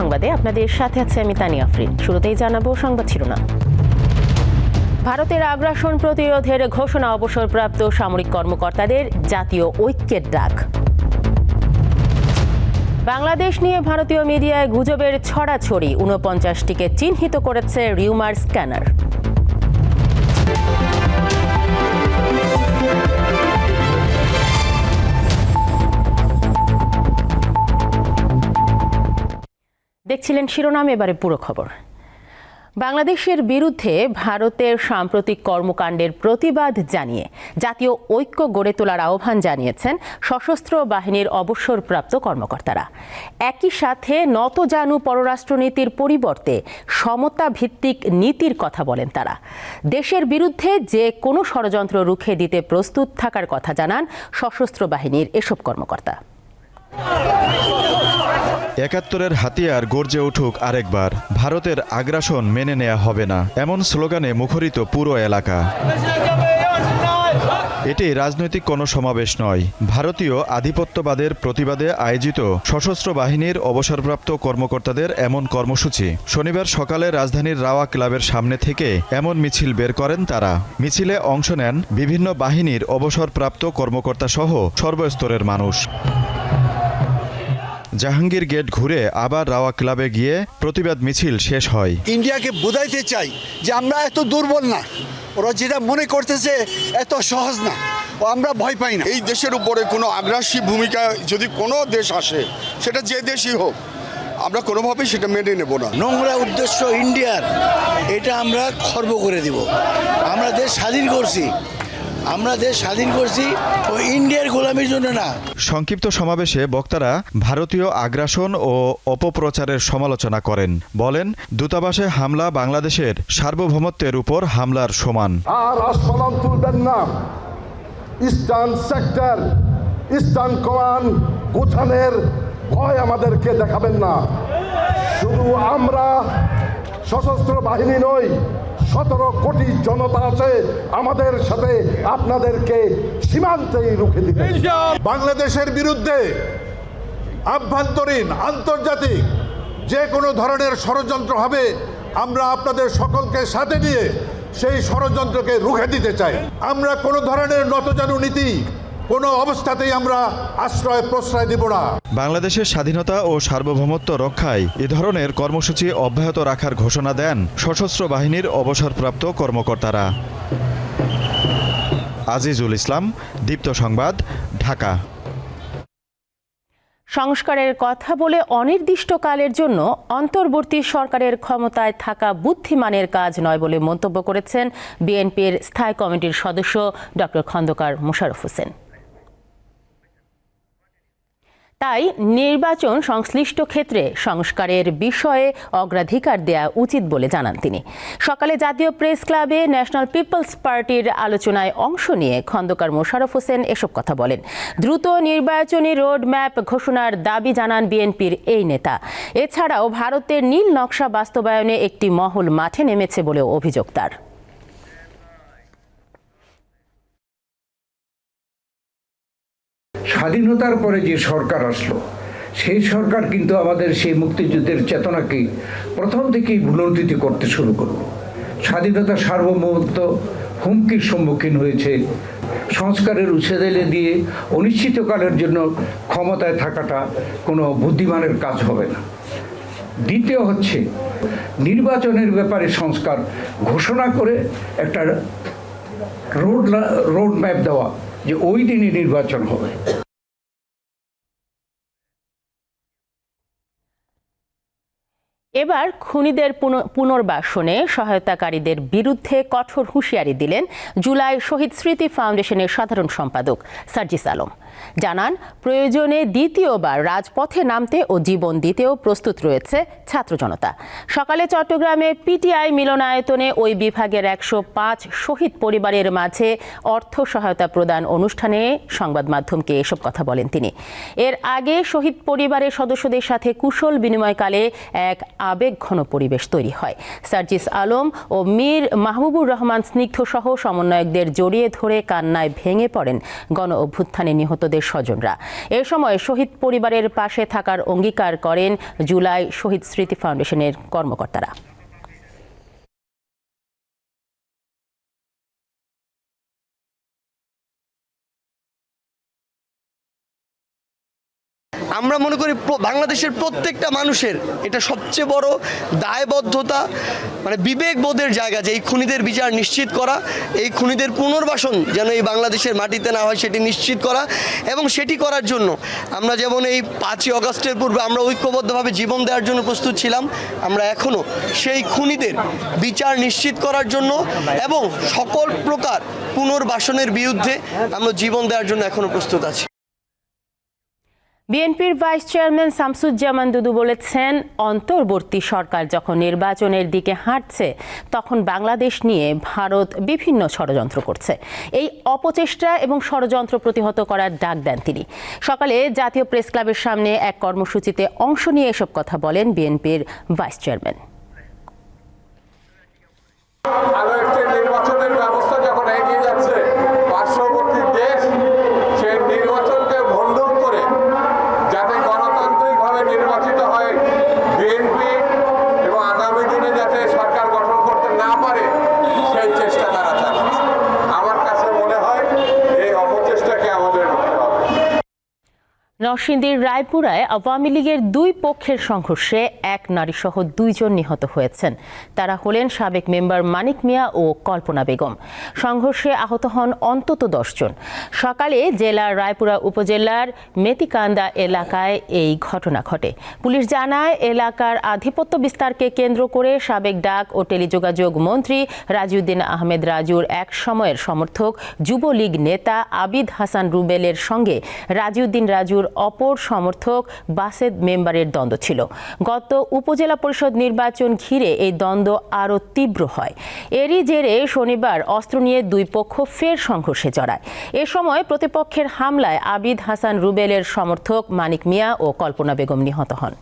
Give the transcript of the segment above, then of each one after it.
সংবাদে আপনাদের সাথে আছে আমি তানি আফরিন। শুরুতেই জানাব সংবাদ শিরোনাম। ভারতের আগ্রাসন প্রতিরোধের ঘোষণা অবসরপ্রাপ্ত সামরিক কর্মকর্তাদের জাতীয় ঐক্যের ডাক। বাংলাদেশ নিয়ে ভারতীয় মিডিয়ায় গুজবের ছড়াছড়ি, ঊনপঞ্চাশটিকে চিহ্নিত করেছে রিউমার স্ক্যানার। দেখছিলেন শিরোনাম, এবারে পুরো খবর। বাংলাদেশের বিরুদ্ধে ভারতের সাম্প্রতিক কর্মকাণ্ডের প্রতিবাদ জানিয়ে জাতীয় ঐক্য গড়ে তোলার আহ্বান জানিয়েছেন সশস্ত্র বাহিনীর অবসরপ্রাপ্ত কর্মকর্তারা। একই সাথে নতজানু পররাষ্ট্রনীতির পরিবর্তে সমতা ভিত্তিক নীতির কথা বলেন তারা। দেশের বিরুদ্ধে যে কোনো ষড়যন্ত্র রুখে দিতে প্রস্তুত থাকার কথা জানান সশস্ত্র বাহিনীর এসব কর্মকর্তা। একাত্তরের হাতিয়ার গর্জে উঠুক আরেকবার, ভারতের আগ্রাসন মেনে নেওয়া হবে না, এমন স্লোগানে মুখরিত পুরো এলাকা। এটি রাজনৈতিক কোনো সমাবেশ নয়, ভারতীয় আধিপত্যবাদের প্রতিবাদে আয়োজিত সশস্ত্র বাহিনীর অবসরপ্রাপ্ত কর্মকর্তাদের এমন কর্মসূচি। শনিবার সকালে রাজধানীর রাওয়া ক্লাবের সামনে থেকে এমন মিছিল বের করেন তারা। মিছিলে অংশ নেন বিভিন্ন বাহিনীর অবসরপ্রাপ্ত কর্মকর্তা সহ সর্বস্তরের মানুষ। জাহাঙ্গীর গেট ঘুরে আবার রাওয়া ক্লাবে গিয়ে প্রতিবাদ মিছিল শেষ হয়। ইন্ডিয়াকে বোঝাইতে চাই যে আমরা এত দুর্বল না। ওরা যেটা মনে করতেছে এত সহজ না। ও আমরা ভয় পাই না। এই দেশের উপরে কোনো আগ্রাসী ভূমিকা যদি কোনো দেশ আসে সেটা যে দেশই হোক আমরা কোনোভাবেই সেটা মেনে নেব না। নোংরা উদ্দেশ্য ইন্ডিয়ার এটা আমরা খর্ব করে দিব। আমরা দেশ স্বাধীন করছি। আমরা দেশ স্বাধীন করছি ও ইন্ডিয়ার গোলামির জন্য না। সংক্ষিপ্ত সমাবেশে বক্তারা ভারতীয় আগ্রাসন ও অপপ্রচারের সমালোচনা করেন। বলেন দূতাবাসে হামলা বাংলাদেশের সার্বভৌমত্বের উপর হামলার সমান। আর আস্ফলন তুলবেন না। ইস্টার্ন সেক্টর ইস্টার্ন কমান গোছানের ভয় আমাদেরকে দেখাবেন না। শুধু আমরা সশস্ত্র বাহিনী নই সতেরো কোটি জনতা আছে আমাদের সাথে আপনাদেরকে সীমান্তেই রুখে দিবে বাংলাদেশের বিরুদ্ধে আভ্যন্তরীণ আন্তর্জাতিক যে কোনো ধরনের ষড়যন্ত্র হবে আমরা আপনাদের সকলকে সাথে নিয়ে সেই ষড়যন্ত্রকে রুখে দিতে চাই। আমরা কোনো ধরনের নতজানু নীতি কোনো অবস্থাতেই আমরা আশ্রয় প্রশ্রয় দিব না। বাংলাদেশের স্বাধীনতা ও সার্বভৌমত্ব রক্ষায় এ ধরনের কর্মসূচি অব্যাহত রাখার ঘোষণা দেন সশস্ত্র বাহিনীর অবসরপ্রাপ্ত কর্মকর্তারা। আজিজুল ইসলাম দীপ্ত সংবাদ ঢাকা। সংস্কারের কথা বলে অনির্দিষ্টকালের জন্য অন্তর্বর্তী সরকারের ক্ষমতায় থাকা বুদ্ধিমানের কাজ নয় বলে মন্তব্য করেছেন বিএনপির স্থায়ী কমিটির সদস্য ডক্টর খন্দকার মোশাররফ হোসেন। তাই নির্বাচন সংশ্লিষ্ট ক্ষেত্রে সংস্কারের বিষয়ে অগ্রাধিকার দেয়া উচিত বলে জানান তিনি। সকালে জাতীয় প্রেস ক্লাবে ন্যাশনাল পিপলস পার্টির আলোচনায় অংশ নিয়ে খন্দকার মোশাররফ হোসেন এসব কথা বলেন। দ্রুত নির্বাচনী রোড ম্যাপ ঘোষণার দাবি জানান বিএনপির এই নেতা। এছাড়াও ভারতের নীল নকশা বাস্তবায়নে একটি মহল মাঠে নেমেছে বলেও অভিযোগ তার। স্বাধীনতার পরে যে সরকার আসলো, সেই সরকার কিন্তু আমাদের সেই মুক্তিযুদ্ধের চেতনাকে প্রথম থেকেই ভুলন্তিত করতে শুরু করল। স্বাধীনতার সার্বভৌমত্ব হুমকির সম্মুখীন হয়েছে, সংস্কারের উচ্ছেদেলে দিয়ে অনিশ্চিতকালের জন্য ক্ষমতায় থাকাটা কোনো বুদ্ধিমানের কাজ হবে না। দ্বিতীয় হচ্ছে, নির্বাচনের ব্যাপারে সংস্কার ঘোষণা করে একটা রোড রোড ম্যাপ দেওয়া যে ওই দিনই নির্বাচন হবে। এবার খুনিদের পুনর্বাসনে সহায়তাকারীদের বিরুদ্ধে কঠোর হুঁশিয়ারি দিলেন জুলাই শহীদ স্মৃতি ফাউন্ডেশনের সাধারণ সম্পাদক সার্জিস আলম। জানান, প্রয়োজনে দ্বিতীয়বার রাজপথে নামতে ও জীবন দিতেও প্রস্তুত রয়েছে ছাত্র জনতা। সকালে চট্টগ্রামে পিটিআই মিলনায়তনে ওই বিভাগের একশো পাঁচ শহীদ পরিবারের মাঝে অর্থ সহায়তা প্রদান অনুষ্ঠানে সংবাদ মাধ্যমকে এসব কথা বলেন তিনি। এর আগে শহীদ পরিবারের সদস্যদের সাথে কুশল বিনিময়কালে এক আবেগ ঘন পরিবেশ তৈরি হয়। সার্জিস আলম ও মীর মাহবুবুর রহমান স্নিগ্ধ সহ সমন্বয়কদের জড়িয়ে ধরে কান্নায় ভেঙে পড়েন গণ অভ্যুত্থানে নিহতদের স্বজনরা। এ সময় শহীদ পরিবারের পাশে থাকার অঙ্গীকার করেন জুলাই শহীদ স্মৃতি ফাউন্ডেশনের কর্মকর্তারা। বাংলাদেশের প্রত্যেকটা মানুষের এটা সবচেয়ে বড় দায়বদ্ধতা মানে বিবেকবোধের জায়গা যে এই খুনিদের বিচার নিশ্চিত করা, এই খুনিদের পুনর্বাসন যেন এই বাংলাদেশের মাটিতে না হয় সেটি নিশ্চিত করা এবং সেটি করার জন্য আমরা যেমন এই পাঁচই অগস্টের পূর্বে আমরা ঐক্যবদ্ধভাবে জীবন দেওয়ার জন্য প্রস্তুত ছিলাম, আমরা এখনও সেই খুনিদের বিচার নিশ্চিত করার জন্য এবং সকল প্রকার পুনর্বাসনের বিরুদ্ধে আমরা জীবন দেওয়ার জন্য এখনও প্রস্তুত আছি। বিএনপির ভাইস চেয়ারম্যান শামসুজ্জামান দুদু বলেছেন, অন্তর্বর্তী সরকার যখন নির্বাচনের দিকে হাঁটছে, তখন বাংলাদেশ নিয়ে ভারত বিভিন্ন ষড়যন্ত্র করছে। এই অপচেষ্টা এবং ষড়যন্ত্র প্রতিহত করার ডাক দেন তিনি। সকালে জাতীয় প্রেস ক্লাবের সামনে এক কর্মসূচিতে অংশ নিয়ে এসব কথা বলেন বিএনপির ভাইস চেয়ারম্যান। ভালো একটি নির্বাচনের ব্যবস্থা যখন এগিয়ে যাচ্ছে পার্শ্ববর্তী দেশ সেই নির্বাচনকে ভণ্ডুল করে যাতে গণতান্ত্রিকভাবে নির্বাচিত হয় বিএনপি এবং আগামী দিনে যাতে সরকার গঠন করতে না পারে সেই চেষ্টা তারা চালাচ্ছে আমার কাছে মনে হয় এই অপচেষ্টাকে আমাদের রুখতে হবে নরসিংদীর রায়পুরায় আওয়ামী লীগের দুই পক্ষের সংঘর্ষে এক নারীসহ দুইজন নিহত হয়েছেন। তারা হলেন সাবেক মেম্বার মানিক মিয়া ও কল্পনা বেগম। সংঘর্ষে আহত হন অন্তত দশজন। সকালে জেলার রায়পুরা উপজেলার মেতিকান্দা এলাকায় এই ঘটনা ঘটে। পুলিশ জানায়, এলাকার আধিপত্য বিস্তারকে কেন্দ্র করে সাবেক ডাক ও টেলিযোগাযোগ মন্ত্রী রাজিউদ্দিন আহমেদ রাজুর এক সময়ের সমর্থক যুবলীগ নেতা আবিদ হাসান রুবেলের সঙ্গে রাজিউদ্দিন রাজুর অপর সমর্থক বাসেদ মেম্বারের দ্বন্দ্ব ছিল। গত উপজেলা পরিষদ নির্বাচন ঘিরে এই দ্বন্দ্ব আরও তীব্র হয়। এরই জেরে শনিবার অস্ত্র নিয়ে দুই পক্ষ ফের সংঘর্ষে জড়ায়। এ সময় প্রতিপক্ষের হামলায় আবিদ হাসান রুবেলের সমর্থক মানিক মিয়া ও কল্পনা বেগম নিহত হন।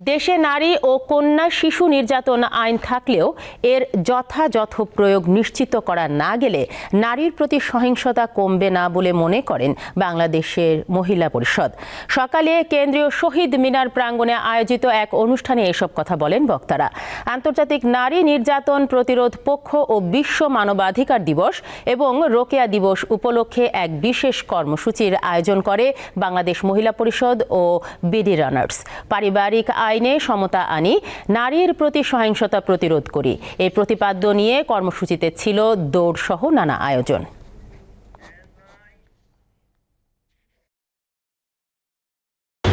দেশে নারী ও কন্যা শিশু নির্যাতন আইন থাকলেও এর যথাযথ প্রয়োগ নিশ্চিত করা না গেলে নারীর প্রতি সহিংসতা কমবে না বলে মনে করেন বাংলাদেশের মহিলা পরিষদ। সকালে কেন্দ্রীয় শহীদ মিনার প্রাঙ্গণে আয়োজিত এক অনুষ্ঠানে এসব কথা বলেন বক্তারা। আন্তর্জাতিক নারী নির্যাতন প্রতিরোধ পক্ষ ও বিশ্ব মানবাধিকার দিবস এবং রোকেয়া দিবস উপলক্ষে এক বিশেষ কর্মসূচির আয়োজন করে বাংলাদেশ মহিলা পরিষদ ও বিডি রানার্স। পারিবারিক আইনে সমতা আনি, নারীর প্রতি সহিংসতা প্রতিরোধ করি। এই প্রতিপাদ্য নিয়ে কর্মসূচিতে ছিল দৌড় সহ নানা আয়োজন।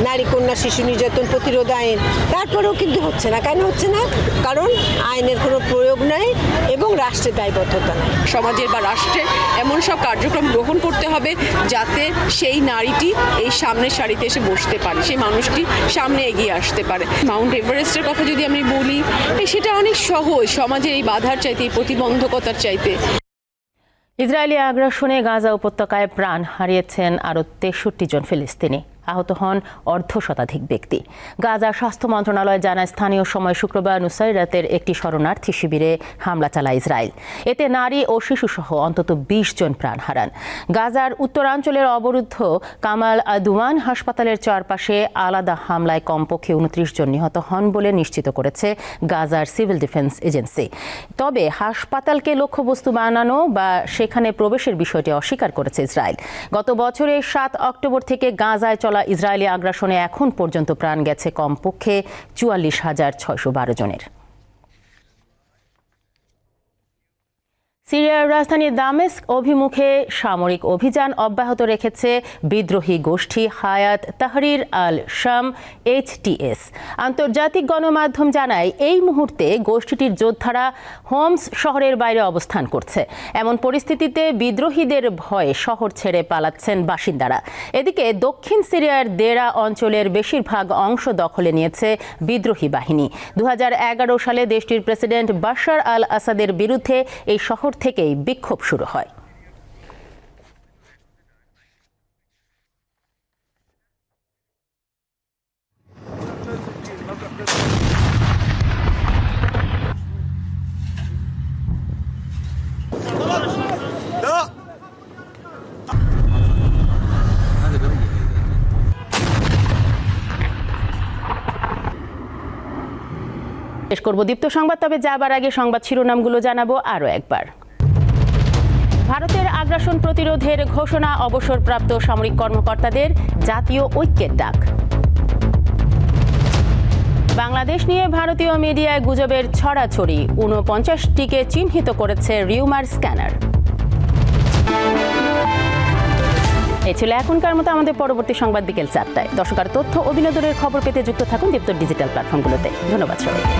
নারী, কন্যা, শিশু নির্যাতন প্রতিরোধ আইন। তারপরেও কিন্তু হচ্ছে না। কেন হচ্ছে না? কারণ আইনের কোনো প্রয়োগ নাই। রাষ্ট্রের দায়বদ্ধতা সমাজের বা রাষ্ট্রের এমন সব কার্যক্রম গ্রহণ করতে হবে যাতে সেই নারীটি এই সামনের সারিতে এসে বসতে পারে, সেই মানুষটি সামনে এগিয়ে আসতে পারে। মাউন্ট এভারেস্টের কথা যদি আমি বলি সেটা অনেক সহজ। সমাজের এই বাধার চাইতে, এই প্রতিবন্ধকতার চাইতে। ইসরায়েলি আগ্রাসনে গাজা উপত্যকায় প্রাণ হারিয়েছেন আরও তেষট্টি জন ফিলিস্তিনি। আহত হন অর্ধ শতাধিক ব্যক্তি। গাজা স্বাস্থ্য মন্ত্রণালয় জানায় স্থানীয় সময় শুক্রবার নুসাইরাতের একটি শরণার্থী শিবিরে হামলা চালায় ইসরায়েল। এতে নারী ও শিশুসহ অন্তত বিশ জন প্রাণ হারান। গাজার উত্তরাঞ্চলের অবরুদ্ধ কামাল আদুয়ান হাসপাতালের চারপাশে আলাদা হামলায় কমপক্ষে উনত্রিশ জন নিহত হন বলে নিশ্চিত করেছে গাজার সিভিল ডিফেন্স এজেন্সি। তবে হাসপাতালকে লক্ষ্যবস্তু বানানো বা সেখানে প্রবেশের বিষয়টি অস্বীকার করেছে ইসরায়েল। গত বছরের সাত অক্টোবর থেকে গাজায় ইসরায়েলি আগ্রাসনে এখন পর্যন্ত প্রাণ গেছে কমপক্ষে চুয়াল্লিশ হাজার ছয়শো বারো জনের। সিরিয়ার রাজধানী দামেস্ক অভিমুখে সামরিক অভিযান অব্যাহত রেখেছে বিদ্রোহী গোষ্ঠী হায়াত তাহরির আল শাম এইচটিএস আন্তর্জাতিক গণমাধ্যম জানায়, এই মুহূর্তে গোষ্ঠীটির যোদ্ধারা হোমস শহরের বাইরে অবস্থান করছে। এমন পরিস্থিতিতে বিদ্রোহীদের ভয়ে শহর ছেড়ে পালাচ্ছেন বাসিন্দারা। এদিকে দক্ষিণ সিরিয়ার দেরা অঞ্চলের বেশিরভাগ অংশ দখলে নিয়েছে বিদ্রোহী বাহিনী। দু হাজার এগারো সালে দেশটির প্রেসিডেন্ট বাশার আল আসাদের বিরুদ্ধে এই শহর থেকেই বিক্ষোভ শুরু হয়। শেষ করব দীপ্ত সংবাদ, তবে যাবার আগে সংবাদ শিরোনামগুলো জানাব আরও একবার। আগ্রাসন প্রতিরোধের ঘোষণা অবসরপ্রাপ্ত সামরিক কর্মকর্তাদের জাতীয় ঐক্যের ডাক। বাংলাদেশ নিয়ে ভারতীয় মিডিয়ায় গুজবের ছড়াছড়ি, ঊনপঞ্চাশটিকে চিহ্নিত করেছে রিউমার স্ক্যানার। এই ছিল এখনকার মতো আমাদের পরবর্তী সংবাদ বিকেল চারটায়। দর্শকার তথ্য ও বিনোদনের খবর পেতে যুক্ত থাকুন দীপ্ত ডিজিটাল প্ল্যাটফর্মগুলোতে। ধন্যবাদ সবাইকে।